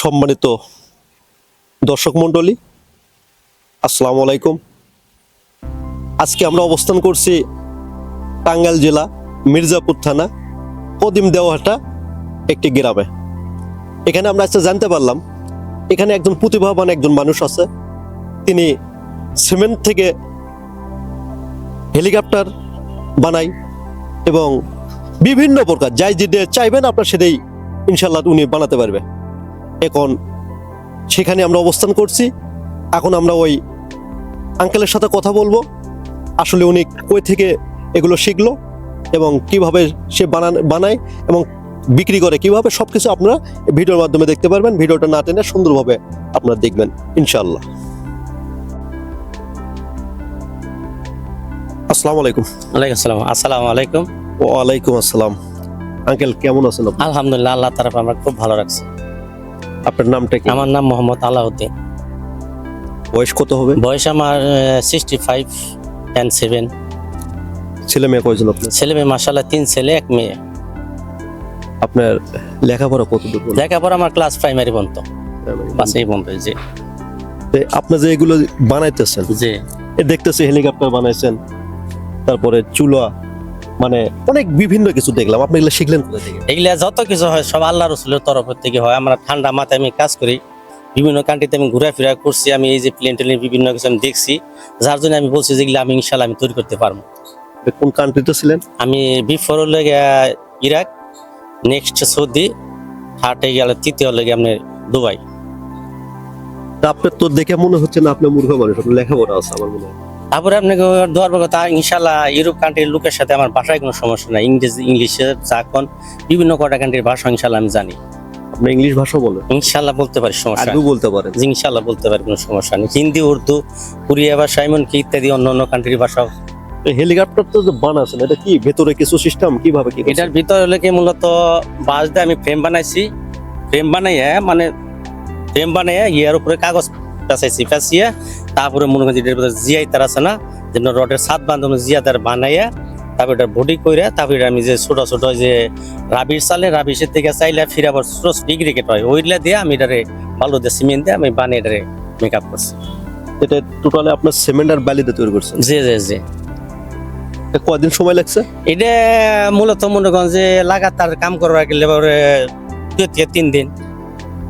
সম্মানিত দর্শক মণ্ডলী, আসসালামু আলাইকুম। আজকে আমরা অবস্থান করছি টাঙ্গাইল জেলা মির্জাপুর থানা কদিম দেওয়াহাটা একটি গ্রামে। এখানে আমরা আজকে জানতে পারলাম, এখানে একজন প্রতিভাবান একজন মানুষ আছে। তিনি সিমেন্ট থেকে হেলিকপ্টার বানাই এবং বিভিন্ন প্রকার, যাই যেটা চাইবেন আপনার সেটাই ইনশাল্লাহ উনি বানাতে পারবে। এখন সেখানে আমরা অবস্থান করছি। এখন আমরা ওই আঙ্কেলের সাথে কথা বলব। আসলে উনি কই থেকে এগুলো শিখলো এবং কীভাবে সে বানান বানায় এবং বিক্রি করে কীভাবে সব কিছু আপনারা ভিডিওর মাধ্যমে দেখতে পারবেন। ভিডিওটা না টেনে সুন্দরভাবে আপনারা দেখবেন ইনশাল্লাহ আসসালামু আলাইকুম। ওয়ালাইকুম আসসালাম। আসসালামু আলাইকুম। ওয়ালাইকুম আসসালাম। আঙ্কেল কেমন আছেন আলহামদুলিল্লাহ আল্লাহ তারফ আমরা খুব ভালো রাখছি। আপনার নামটা কি? আমার নাম মোহাম্মদ আলাউদ্দিন। বয়স কত হবে? বয়স আমার সিক্সটি ফাইভ অ্যান্ড সেভেন ছেলে মেয়ে কয়জন আপনার? ছেলে মেয়ে মাসাল্লাহ তিন ছেলে এক মেয়ে। আপনার লেখাপড়া কত দূর হলো? দেখাপর আমার ক্লাস প্রাইমারি পর্যন্ত। বাস এই পর্যন্ত জি। আপনি যে এগুলো বানাইতেছেন জি। এ দেখতেছি হেলিকপ্টার বানাইছেন তারপরে চুলা মানে অনেক বিভিন্ন কিছু দেখলাম। আপনি এগুলো শিখলেন কোথা থেকে? এগুলা যত কিছু হয় সব আল্লাহ রসুলের তরফ থেকে হয়। আমরা ঠান্ডা মাথায় আমি কাজ করি। বিভিন্ন কান্ট্রিতে আমি ঘোরাফেরা করছি। আমি এই যে প্লেন টেলেন বিভিন্ন কিছু আমি দেখছি। যার জন্য আমি বলছি যেগুলো আমি ইনশাল্লাহ আমি তৈরি করতে পারব। কোন কান্ট্রিতে ছিলেন? আমি বিফোর লেগে ইরাক নেক্সট সৌদি থার্ডে গেলে তৃতীয় লেগে আপনার দুবাই আপনার তো দেখে মনে হচ্ছে না আপনি মূর্খ মানুষ আপনার লেখাপড়া আছে আমার মনে হয়। তারপরে আপনাকে দোয়ার কথা ইনশাল্লাহ ইউরোপ কান্ট্রির লোকের সাথে আমার ভাষায় কোনো সমস্যা নাই। ইংরেজি ইংলিশে চাকন বিভিন্ন কটা কান্ট্রির ভাষা ইনশাল্লাহ আমি জানি। আপনি ইংলিশ ভাষা বলেন? ইনশাল্লাহ বলতে পারি সমস্যা আরবিও বলতে পারেন। নেই। ইনশাল্লাহ বলতে পারি কোনো সমস্যা নেই। হিন্দি উর্দু কোরিয়া ভাষা এমনকি ইত্যাদি অন্য অন্য কান্ট্রির ভাষাও। হেলিকপ্টার তো যে বানাচ্ছেন এটা কি ভেতরে কিছু সিস্টেম কীভাবে কি এটার ভিতরে লেগে মূলত বাঁশ দিয়ে আমি ফ্রেম বানাইছি। ফ্রেম বানাইয়া মানে ফ্রেম বানাইয়া ইয়ার উপরে কাগজ পেঁচাইছি পেঁচিয়ে তারপরে মনে করেন এটার ভিতরে জিয়াই তার আছে না যেমন রডের সাত বান্ধব জিয়া তার বানাইয়া তারপর এটা বডি কইরা তারপর এটা আমি যে ছোট ছোট যে রাবির চালে রাবিসের থেকে চাইলে ফিরে আবার ছোট ডিগ্রি কেট হয় ওইগুলা দিয়ে আমি এটারে বালু দিয়ে সিমেন্ট দিয়ে আমি বানিয়ে এটারে মেকআপ করছি। এটা টোটালি আপনার সিমেন্ট আর বালিতে তৈরি করছেন? জি জি জি। এটা কয়দিন সময় লাগছে? এটা মূলত মনে করেন যে লাগাতার কাম করার গেলে তিন দিন।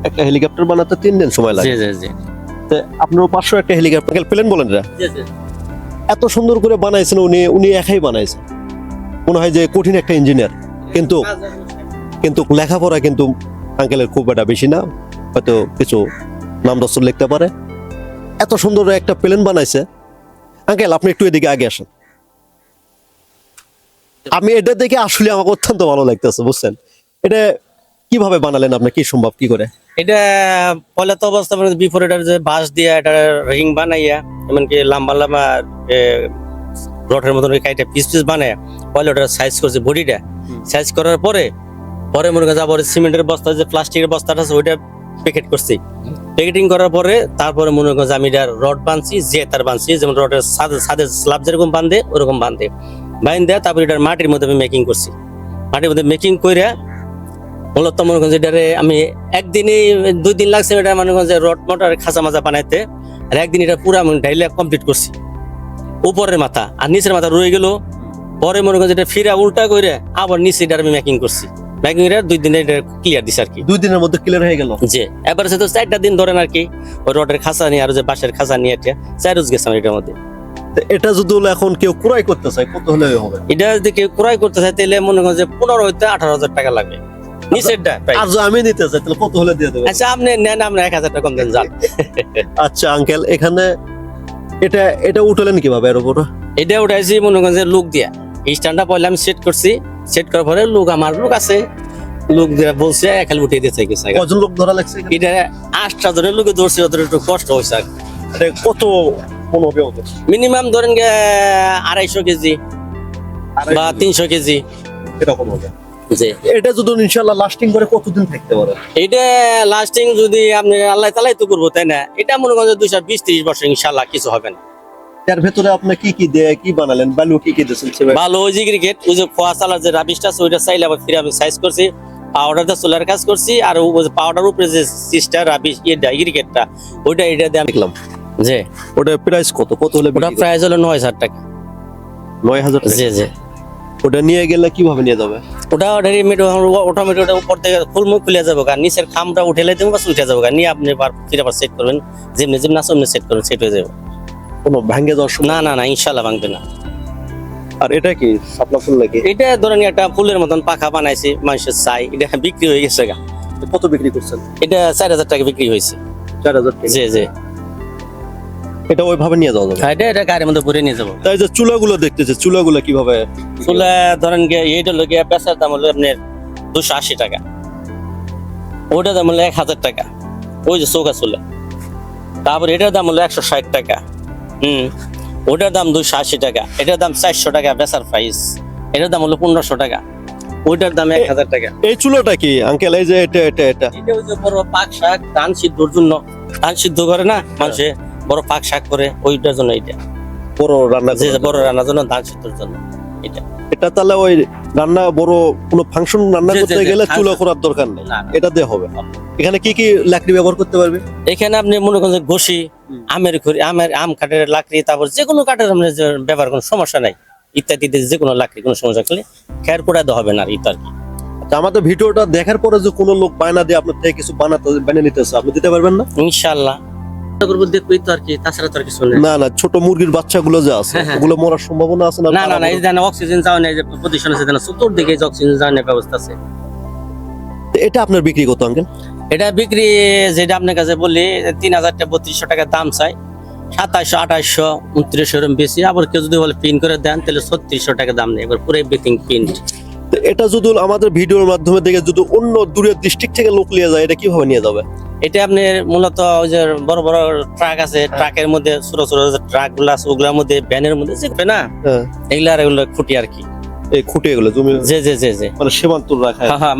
একটা হেলিকপ্টার বানাতে তিন দিন সময় লাগে। জি জি জি। আপনার পাঁচশো একটা হেলিকপ্টার। প্লেন বলেন এটা? এত সুন্দর করে বানাইছেন উনি উনি একাই বানাইছেন। মনে হয় যে কঠিন একটা ইঞ্জিনিয়ার কিন্তু কিন্তু লেখাপড়া কিন্তু আঙ্কেলের খুব একটা বেশি না। হয়তো কিছু নাম দস্তর লিখতে পারে। এত সুন্দর একটা প্লেন বানাইছে। আঙ্কেল আপনি একটু এদিকে আগে আসেন। আমি এটা দেখে আসলে আমাকে অত্যন্ত ভালো লাগতেছে বুঝছেন? এটা কীভাবে বানালেন আপনি? কি সম্ভব? কি করে? এটা পয়লা তো অবস্থা মানে বিফোর এটার যে বাঁশ দিয়া এটা রিং বানাইয়া এমনকি লম্বা লম্বা রটের মতন কাইটা পিস পিস বানায় পয়লা ওটা সাইজ করছে বডিটা। সাইজ করার পরে পরে মনে করেন আবার সিমেন্টের বস্তা যে প্লাস্টিকের বস্তাটা আছে ওইটা প্যাকেট করছি। প্যাকেটিং করার পরে তারপরে মনে করেন যে আমি এটা রড বানছি যে তার বানছি যেমন রডের সাদে সাদে স্ল্যাব যেরকম বান্ধে ওরকম বান্ধে বাইন দেয় তারপরে এটার মাটির মধ্যে আমি মেকিং করছি। মাটির মধ্যে মেকিং করে মূলত মনে যে এটারে আমি একদিনে দুই দিন লাগছে এটা মনে যে রড মোটর খাঁচা মাজা বানাইতে। আর একদিন এটা পুরো আমি ডাইলে কমপ্লিট করছি। উপরের মাথা আর নিচের মাথা রয়ে গেল। পরে মনে করেন এটা ফিরা উল্টা করে আবার নিচে এটা আমি মেকিং করছি। মেকিং এর দুই দিনে এটা ক্লিয়ার দিছে আর কি দুই দিনের মধ্যে ক্লিয়ার হয়ে গেল। যে এবার সে তো চারটা দিন ধরেন আর কি ওই রডের খাঁচা নিয়ে আর যে বাঁশের খাঁচা নিয়ে এটা চার রোজ গেছে আমার এটার মধ্যে। তো এটা যদি এখন কেউ ক্রয় করতে চায় কত হলে হবে? এটা যদি কেউ ক্রয় করতে চায় তাহলে মনে করেন যে পনেরো হইতে আঠারো হাজার টাকা লাগবে। নিচেরটা। আর আমি নিতে চাই তাহলে কত হলে দিয়ে আচ্ছা আপনি নেন আমরা এক হাজার টাকা কম দেন যান। আচ্ছা আঙ্কেল এখানে এটা এটা উঠলেন কীভাবে এর উপর? এটা উঠাইছি মনে করেন যে লুক দিয়া। এই স্ট্যান্ডটা পয়লা আমি সেট করছি সেট করার পরে লুক আমার লুক আছে। লুক বলছে একাল উঠিয়ে দিতে গেছে কজন লোক ধরা লাগছে এটা আটটা ধরে লুকে ধরছি ওদের একটু কষ্ট হয়েছে কত হবে মিনিমাম ধরেন গে আড়াইশো কেজি বা তিনশো কেজি। এরকম হবে? এটা যদি ইনশাল্লাহ লাস্টিং করে কতদিন থাকতে পারে? এটা লাস্টিং যদি আপনি আল্লাহ তালাই তো করব তাই না? এটা মনে করেন দুইশো বিশ ত্রিশ বছর ইনশাল্লাহ কিছু হবে না। এর ভেতরে আপনি কি কি দিয়ে কি বানালেন? বালু কি কি দিয়েছেন সেভাবে? ভালো ওই যে ক্রিকেট ওই যে খোয়া চালার যে রাবিশটা আছে ওইটা চাইলে আবার ফিরে আমি সাইজ করছি। পাউডার দিয়ে কাজ করছি আর পাউডার উপরে যে সিস্টার রাবিশ ইয়েটা ইরিকেটটা ওইটা এটা দিয়ে আমি দেখলাম। যে ওটা প্রাইস কত? কত হলে ওটা? প্রাইস হলো নয় হাজার টাকা। নয় হাজার টাকা। জি জি। ওটা নিয়ে গেলে কীভাবে নিয়ে যাবে? ওটা রেডিমেড অটোমেটিক ওটা উপর থেকে ফুল মুখ খুলে যাব গা। নিচের খামটা উঠে লাই বাস উঠে যাব নিয়ে আপনি ফিরে আবার সেট করবেন। যেমনি যেমনি আছে অমনি সেট করবেন সেট হয়ে যাবে। কোনো ভাঙ্গে যাওয়ার না না না ইনশাল্লাহ ভাঙবে না। আর এটা কি শাপলা ফুল নাকি? এটা ধরেন একটা ফুলের মতন পাখা বানাইছি মানুষের চাই। এটা বিক্রি হয়ে গেছে গা। কত বিক্রি করছেন? এটা চার হাজার টাকা বিক্রি হয়েছে। চার হাজার জি জি। এটা ওইভাবে নিয়ে যাওয়া যাবে? হ্যাঁ, এটা এটা গাড়ির মধ্যে ভরে নিয়ে যাব। তাই যে চুলাগুলো দেখতেছে চুলাগুলো কীভাবে? চুলা ধরেন গিয়ে এইটা হলো গিয়ে পেশার দাম হলো আপনার দুশো আশি টাকা। ওইটার দাম হলো এক হাজার টাকা। ওই যে চৌকা চুলা। তারপর এটার দাম হলো একশো ষাট টাকা। হুম। ওটার দাম দুশো আশি টাকা। এটার দাম চারশো টাকা বেচার প্রাইস এটার দাম হলো পনেরোশো টাকা। ওইটার দাম এক হাজার টাকা। এই চুলাটা কি আঙ্কেল? এই যে এটা এটা এটা। এটা হচ্ছে বড় পাক শাক ধান সিদ্ধর জন্য। ধান সিদ্ধ করে না মানুষে? বড় পাক শাক করে ওইটার জন্য এটা বড় রান্না যে বড় রান্নার জন্য ধান সিদ্ধর জন্য এটা এটা তাহলে ওই রান্না বড় কোনো ফাংশন রান্না জি, জি, করতে গেলে চুলা করার দরকার নেই। এটা দিয়ে হবে। এখানে কি কি লাকড়ি ব্যবহার করতে পারবে? এখানে আপনি মনে করেন যে ঘষি আমের খড়ি আমের আম কাঠের লাকড়ি তারপর যে কোনো কাঠের ব্যবহার কোনো সমস্যা নাই। ইত্যাদি ইত্যাদি যে কোনো লাকড়ি কোনো সমস্যা করলে খেয়ার পোড়া দেওয়া হবে না আর ইত্যাদি আমাদের ভিডিওটা দেখার পরে যে কোনো লোক বায়না দিয়ে আপনার থেকে কিছু বানাতে বানিয়ে নিতেছে আপনি দিতে পারবেন না? ইনশাল্লাহ করব দেখব তো আর কি তাছাড়া তো আর কিছু নেই। না না ছোট মুরগির বাচ্চাগুলো যে আছে হ্যাঁ, হ্যাঁ। ওগুলো মরার সম্ভাবনা আছে না না না না এই যে অক্সিজেন যাওয়া নেই যে পজিশন আছে না চতুর্দিকে যে অক্সিজেন যাওয়ার ব্যবস্থা আছে। এটা আপনার বিক্রি কত আঙ্কেল এটা বিক্রি যেটা আপনার কাছে বললি তিন হাজার টাকা বত্রিশশো টাকা দাম চাই। সাতাশশো আঠাশশো উনত্রিশশো এরকম বেশি। আবার কেউ যদি বলে পিন করে দেন তাহলে ছত্রিশশো টাকা দাম নেই। এবার পুরো এভরিথিং প্রিন্ট তো এটা যদি আমাদের ভিডিওর মাধ্যমে দেখে যদি অন্য দূরের ডিস্ট্রিক্ট থেকে লোক নিয়ে যায় এটা কীভাবে নিয়ে যাবে? এটা আপনার মূলত ওই যে বড় বড় ট্রাক আছে ট্রাকের মধ্যে ছোট ছোট ট্রাকগুলো আছে ওগুলোর মধ্যে ভ্যানের মধ্যে যে না হ্যাঁ। এগুলা আর এগুলো খুঁটি আর কি। এই খুঁটে এগুলো জমি যে যে যে যে মানে সীমান্ত রাখা। হ্যাঁ হ্যাঁ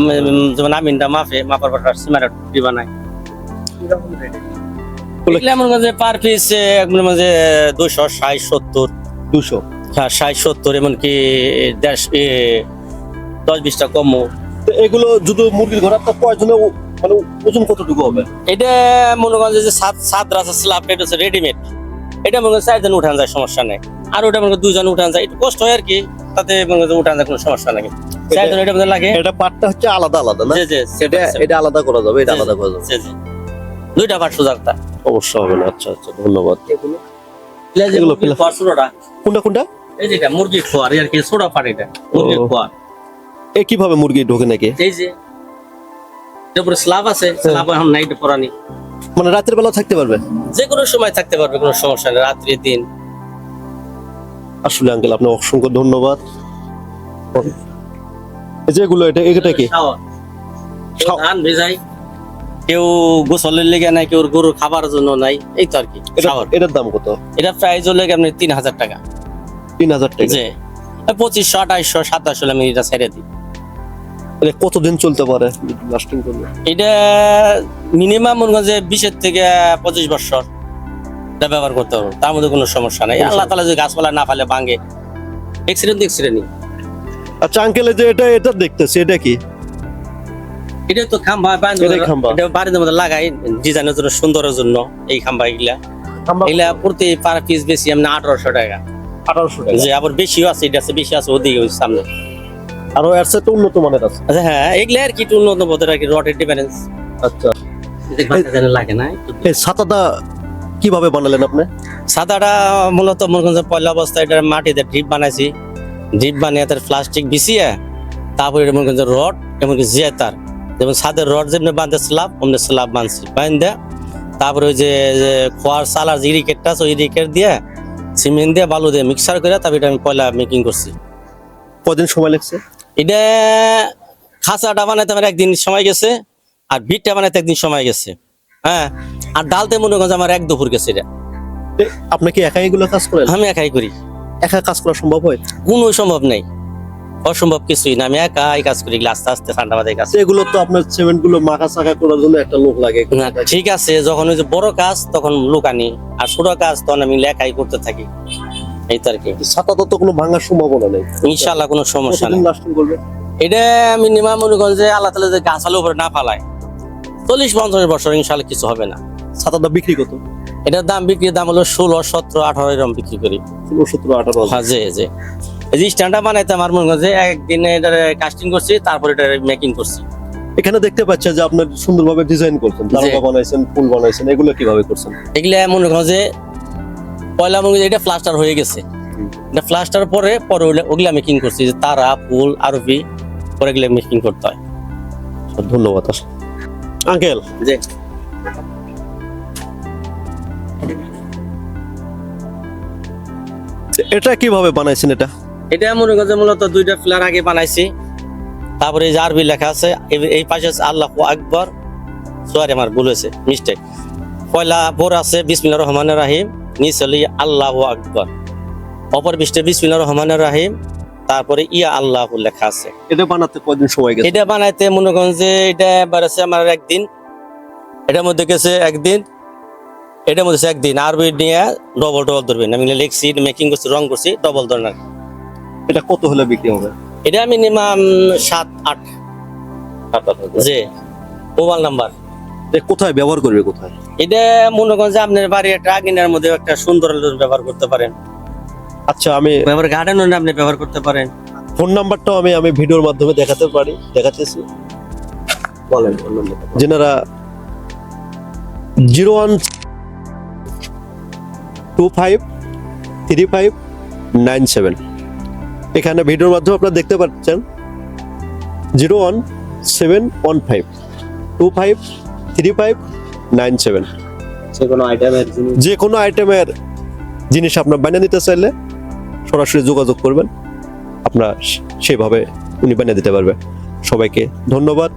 যেমন আমিনটা মাফে মাপার পর সীমাটা খুঁটি বানায় মনে পার পিস মানে দুশো ষাট সত্তর। দুশো হ্যাঁ ষাট সত্তর এমনকি দেড় দশ বিশটা কমও তো এগুলো যদি মুরগির ঘর আপনার কয়জনে মানে ওজন কতটুকু হবে? এটা মনে করেন যে সাত সাত রাস্তা স্ল্যাব এটা হচ্ছে রেডিমেড এটা মনে করেন চারজন উঠান যায় সমস্যা নেই। আর ওটা মনে করেন দুজন উঠান যায় একটু কষ্ট হয় আর কি তাতে মনে করেন উঠান যায় কোনো সমস্যা নেই। চারজন এটা লাগে। এটা পাটটা হচ্ছে আলাদা আলাদা না? জি জি এটা এটা আলাদা করা যাবে এটা আলাদা করা যাবে। জি জি। দুইটা সুজাকতা সমস্যা হবে না আচ্ছা আচ্ছা ধন্যবাদ। এগুলো কোনটা কোনটা? এই যেটা মুরগির খোয়ার আর কি পাট এটা মুরগির খোয়ার এ কীভাবে মুরগি ঢোকে নাকি? এই যে উপরে স্ল্যাব আছে স্ল্যাব এখন নাইট পরানি মানে রাতের বেলা থাকতে পারবে? যে কোনো সময় থাকতে পারবে কোনো সমস্যা নেই রাত্রি দিন। আসলে আঙ্কেল আপনার অসংখ্য ধন্যবাদ। এই যে এগুলো এটা এটা কি? ধান ভেজাই কেউ গোসলের লেগে নাই কেউ গরুর খাবার জন্য নাই এই তো আর কি এটা এটার দাম কত? এটা প্রাইস হলে আপনি তিন হাজার টাকা। তিন হাজার টাকা। যে পঁচিশশো আঠাইশশো সাতাশশো আমি এটা ছেড়ে দিই। এটা কতদিন চলতে পারে? লাস্টিং করবে। এটা মিনিমাম মনে বিশের থেকে পঁচিশ বছর এটা ব্যবহার করতে হবে। তার মধ্যে কোনো সমস্যা নাই। আল্লাহ তালা যদি গাছপালা না ফালে ভাঙে এক্সিডেন্ট এক্সিডেন্ট আচ্ছা আঙ্কেল যে এটা এটা দেখতেছি এটা কি? এটা তো খাম্বা। এটা বাড়ির মধ্যে লাগাই ডিজাইনের জন্য সুন্দরের জন্য এই খাম্বা এগুলা। এগুলা প্রতি পার পিস বেশি এমনি আঠারোশো টাকা। আঠারোশো যে আবার বেশিও আছে এটা আছে বেশি আছে ওদিকে সামনে। আরও এর সাথে উন্নত মানের আছে। আচ্ছা হ্যাঁ এগুলা আর কি একটু উন্নত বোধের আর কি রটের ডিফারেন্স আচ্ছা। লাগে না এই ছাতাটা কীভাবে বানালেন আপনি? সাদাটা মূলত মনে পয়লা অবস্থায় এটা মাটিতে ড্রিপ বানাইছি। ড্রিপ বানিয়ে তার প্লাস্টিক বিছিয়ে তারপরে এটা মনে করেন রড এমনকি জিয়া তার। যেমন ছাদের রড যেমনি বাঁধে স্ল্যাব অমনি স্ল্যাব বাঁধছি বাঁধে তারপরে ওই যে যে খোয়ার সালার যে ইরিকেটটা আছে ওই ইরিকেট দিয়ে সিমেন্ট দিয়ে বালু দিয়ে মিক্সার করে তারপরে এটা আমি পয়লা মেকিং করছি। কদিন সময় লাগছে? এটা খাঁচাটা বানাইতে আমার একদিন সময় গেছে আর ভিটটা বানাইতে একদিন সময় গেছে। হ্যাঁ আর ডালতে মনে করেন যে আমার এক দুপুর গেছে এটা। আপনি কি একাই এগুলো কাজ করেন? আমি একাই করি। একা কাজ করা সম্ভব হয়? কোনো সম্ভব নেই। অসম্ভব কিছুই না আমি একাই কাজ করি আস্তে আস্তে ঠান্ডা মাথায় কাজ এগুলো তো আপনার সিমেন্টগুলো মাখা চাকা করার জন্য একটা লোক লাগে। না, ঠিক আছে যখন ওই যে বড় কাজ তখন লোক আনি। আর ছোট কাজ তখন আমি লেখাই করতে থাকি। এই তো আর কি ছাতাটা তো কোনো ভাঙার সম্ভাবনা নেই। ইনশাল্লাহ কোনো সমস্যা নেই। লাস্টিং করবে? এটা মিনিমাম মনে করেন যে আল্লাহ তালা যে গাছ আলু উপরে না ফালায় চল্লিশ পঞ্চাশ বছর ইনশাল্লাহ কিছু হবে না। ছাতাটা বিক্রি কত? এটার দাম বিক্রির দাম হলো ষোলো সতেরো আঠারো এরকম বিক্রি করি। ষোলো সতেরো আঠারো। হ্যাঁ জি জি। এই স্ট্যান্ডটা বানাইতে আমার মনে করেন একদিন এটা কাস্টিং করছি তারপর এটা মেকিং করছি। এখানে দেখতে পাচ্ছেন যে আপনার সুন্দরভাবে ডিজাইন করছেন বানাইছেন ফুল বানাইছেন এগুলো কীভাবে করছেন? এগুলা মনে করেন যে পয়লা করেন এটা প্লাস্টার হয়ে গেছে। এটা প্লাস্টার পরে পরে ওগুলা- মেকিং করছি যে তারা ফুল আরবি পরে এগুলা মেকিং করতে হয়। ধন্যবাদ আঙ্কেল। যে এটা কীভাবে বানাইছেন এটা? এটা মনে করেন যে মূলত দুইটা ফ্লার আগে বানাইছি। তারপরে এই যে আরবি লেখা আছে এই- পাশে আছে আল্লাহ আকবর। সরি আমার ভুল হয়েছে মিস্টেক পয়লা পর আছে বিসমিল্লা রহমান রাহিম। নিচে হলো আল্লাহ আকবর। অপর পৃষ্ঠে বিসমিল্লা রহমান রাহিম তারপরে ইয়া আল্লাহ লেখা আছে। এটা বানাতে কয়দিন সময় গেছে? এটা বানাইতে মনে করেন যে এটা আছে আমার একদিন। এটার মধ্যে গেছে একদিন এটার মধ্যে একদিন। আরবি নিয়ে ডবল ডবল ধরবেন। আমি লিখছি মেকিং করছি রং করছি ডবল ধরনের এটা কত হলে বিক্রি হবে? এটা মিনিমাম সাত আট। যে মোবাইল নাম্বার। কোথায় ব্যবহার করবে কোথায়? এটা মনে করেন যে আপনার বাড়ি একটা আগুনের মধ্যে একটা সুন্দর ব্যবহার করতে পারেন। আচ্ছা আমি ব্যবহার গার্ডেন আপনি ব্যবহার করতে পারেন। ফোন নাম্বারটাও আমি আমি ভিডিওর মাধ্যমে দেখাতে পারি দেখাতেছি। বলেন যেনারা zero one two five three five nine seven. এখানে ভিডিওর মাধ্যমে আপনারা দেখতে পাচ্ছেন zero one seven one five. Two five three five nine seven. যে কোনো আইটেমের যে কোনো আইটেমের জিনিস আপনার বানিয়ে দিতে চাইলে সরাসরি যোগাযোগ করবেন। আপনার সেভাবে উনি বানিয়ে দিতে পারবে। সবাইকে ধন্যবাদ।